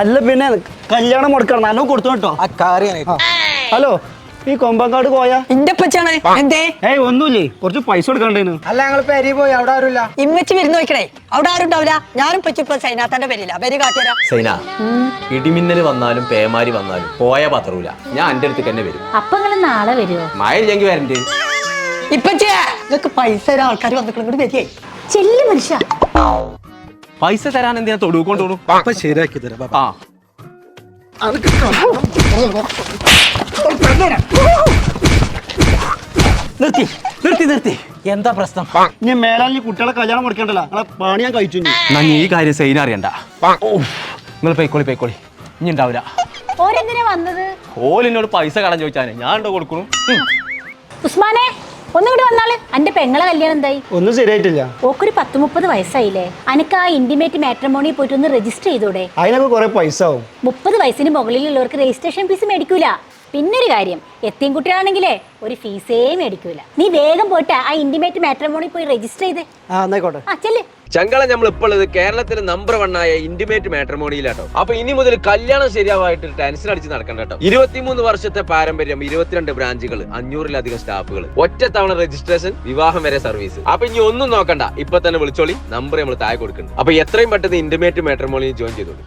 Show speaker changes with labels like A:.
A: അല്ല പിന്നെ കല്യാണം മുടക്കണം. നല്ലോ കൊടുത്തു കേട്ടോ
B: ആ കാറിയാണ്
A: ഹലോ ഈ കൊമ്പങ്കാട് പോയാ?
C: എന്റെ പച്ചാണ് എന്തേ?
A: ഏയ് ഒന്നുമില്ലേ? കുറച്ച് പൈസ കൊടുക്കണ്ടേനു
B: അല്ല ഞങ്ങൾ പെരി പോയി. അവിടെ ആരുമില്ല.
C: ഇമ്മച്ചി വരുന്ന നോക്കണേ അവിടെ ആരും ഉണ്ടാവില്ല. ഞാനും പച്ചിപ്പോ സൈനാത്തന്റെ പേരില്ല പേര് കാട്ടിയരാ
D: സൈന ഇടിമിന്നൽ വന്നാലും പേമാരി വന്നാലും പോയ പത്രൂല ഞാൻ എന്റെ അടുത്ത് തന്നെ വരും.
E: അപ്പൊ നിങ്ങൾ നാളെ വരുമോ
D: മഴ ഇല്ലെങ്കിൽ വരണ്ടേ.
C: ഇപ്പച്ചേ ഇതൊക്കെ പൈസ ആൾക്കാർ വന്നിട്ട് വരികയായി. വരികയെ
E: ചെല്ലു മനുഷ്യ.
D: പൈസ തരാൻ എന്തിനാ തൊടുക്കൊണ്ട്
B: അപ്പൊ ശരിയാക്കി തരാം.
D: ആ.
A: നിർത്തി നിർത്തി നിർത്തി.
D: എന്താ പ്രശ്നം?
A: ഇനി മേലാൽ ഈ കുട്ടികളെ കല്യാണം കൊടുക്കണ്ടല്ലോ നിങ്ങളെ പണി ഞാൻ കഴിച്ചു ഇനി.
D: ഈ കാര്യം സൈന അറിയണ്ട. നിങ്ങൾ പൈക്കോളി പൈക്കോളി ഇനി ഉണ്ടാവില്ല
E: ഓരെന്തിനാ വന്നത്?
D: ഓലിനോട് പൈസ കടം ചോദിച്ചാനേ. ഞാൻ ഉണ്ടോ കൊടുക്കണു?
E: ഉസ്മാനെ ഒന്നുകൂടി വന്നാൾ അന്റെ പെങ്ങളെ കല്യാണം എന്തായി?
A: ഒന്നും ശരിയായിട്ടില്ല.
E: ഓക്കൊരു പത്ത് മുപ്പത് വയസ്സായില്ലേ? അനക്ക് ആ ഇന്റിമേറ്റ് മാട്രിമോണി പോയിട്ട് ഒന്ന് രജിസ്റ്റർ ചെയ്തൂടെ?
A: അതിനൊക്കെ കുറെ പൈസ ആവും
E: മുപ്പത് വയസ്സിന് മുകളിലുള്ളവർക്ക് രജിസ്ട്രേഷൻ ഫീസ് മേടിക്കൂല. പിന്നൊരു കാര്യം എത്തിയും കുട്ടിയാണെങ്കിലേ ഒരു ഫീസേ മേടിക്കൂല. നീ വേഗം പോയിട്ട് ആ ഇന്റിമേറ്റ് മാട്രിമോണി പോയി രജിസ്റ്റർ ചെയ്തേ.
A: ആ ചെല്ലേ
E: ആ ചെല്ല്.
D: ചങ്കള നമ്മൾ ഇപ്പോൾ ഉള്ളത് കേരളത്തിലെ നമ്പർ വൺ ആയ ഇന്റിമേറ്റ് മാട്രിമോണിയിലാട്ടോ അപ്പൊ ഇനി മുതൽ കല്യാണം ശരിയാവായിട്ട് ടെൻഷൻ അടിച്ച് നടക്കണ്ട കേട്ടോ ഇരുപത്തിമൂന്ന് വർഷത്തെ പാരമ്പര്യം ഇരുപത്തിരണ്ട് ബ്രാഞ്ചുകൾ അഞ്ഞൂറിലധികം സ്റ്റാഫുകൾ ഒറ്റ തവണ രജിസ്ട്രേഷൻ വിവാഹം വരെ സർവീസ് അപ്പൊ ഇനി ഒന്നും നോക്കണ്ട. ഇപ്പൊ തന്നെ വിളിച്ചോളി നമ്പർ നമ്മൾ താഴെ കൊടുക്കുന്നുണ്ട് അപ്പൊ എത്രയും പെട്ടെന്ന് ഇന്റിമേറ്റ് മാട്രിമോണിയിൽ ജോയിൻ ചെയ്തോളൂ.